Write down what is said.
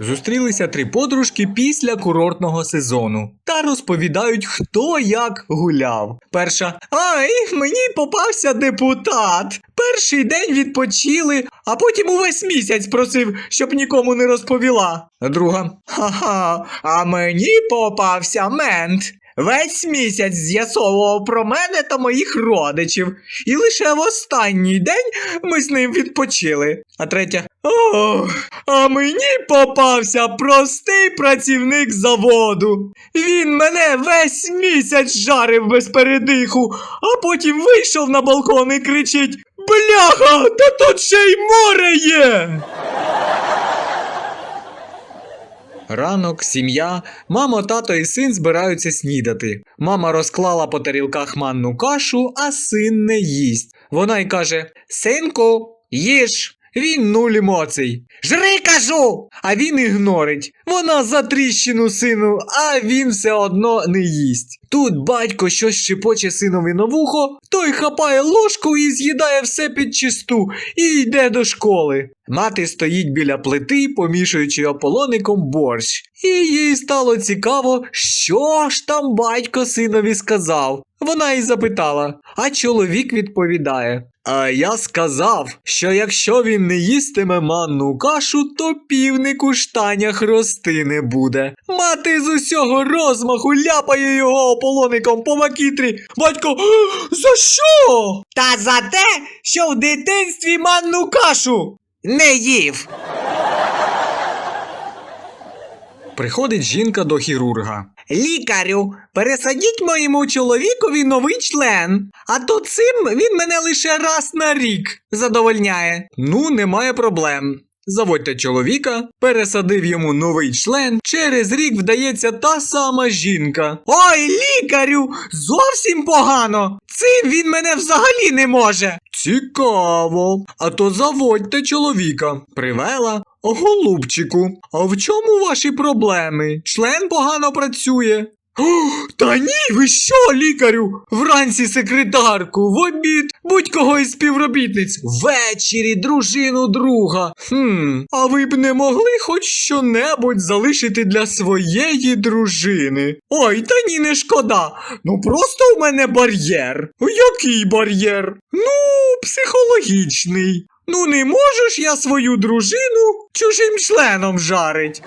Зустрілися три подружки після курортного сезону та розповідають, хто як гуляв. Перша Ай, мені попався депутат. Перший день відпочили, а потім увесь місяць просив, щоб нікому не розповіла. Друга Ха-ха, а мені попався мент. Весь місяць з'ясовував про мене та моїх родичів, і лише в останній день ми з ним відпочили. А третя. Ох, а мені попався простий працівник заводу. Він мене весь місяць жарив без передиху, а потім вийшов на балкон і кричить: Бляха, та тут ще й море є. Ранок, сім'я, мама, тато і син збираються снідати. Мама розклала по тарілках манну кашу, а син не їсть. Вона й каже: Синку, їж. Він нуль емоцій. Жри, кажу! А він ігнорить. Вона за тріщину сину, а він все одно не їсть. Тут батько щось шепоче синові на вухо, той хапає ложку і з'їдає все під чисту і йде до школи. Мати стоїть біля плити, помішуючи ополоником борщ. І їй стало цікаво, що ж там батько синові сказав. Вона й запитала, а чоловік відповідає. А я сказав, що якщо він не їстиме манну кашу, то півник у штанях рости не буде. Мати з усього розмаху ляпає його ополоником по макітрі. Батько, за що? Та за те, що в дитинстві манну кашу не їв. Приходить жінка до хірурга. Лікарю, пересадіть моєму чоловікові новий член, а то цим він мене лише раз на рік задовольняє. Ну, немає проблем. Заводьте чоловіка, пересадив йому новий член. Через рік вдається та сама жінка. Ой, лікарю, зовсім погано. Цим він мене взагалі не може. Цікаво. А то заводьте чоловіка. Привела. Голубчику, а в чому ваші проблеми? Член погано працює. Та ні, ви що, лікарю? Вранці секретарку, в обід будь-кого із співробітниць, ввечері дружину друга. Хм, а ви б не могли хоч що-небудь залишити для своєї дружини. Ой, та ні, не шкода. Ну просто в мене бар'єр. Який бар'єр? Ну, психологічний. Ну не можу я свою дружину чужим членом жарить.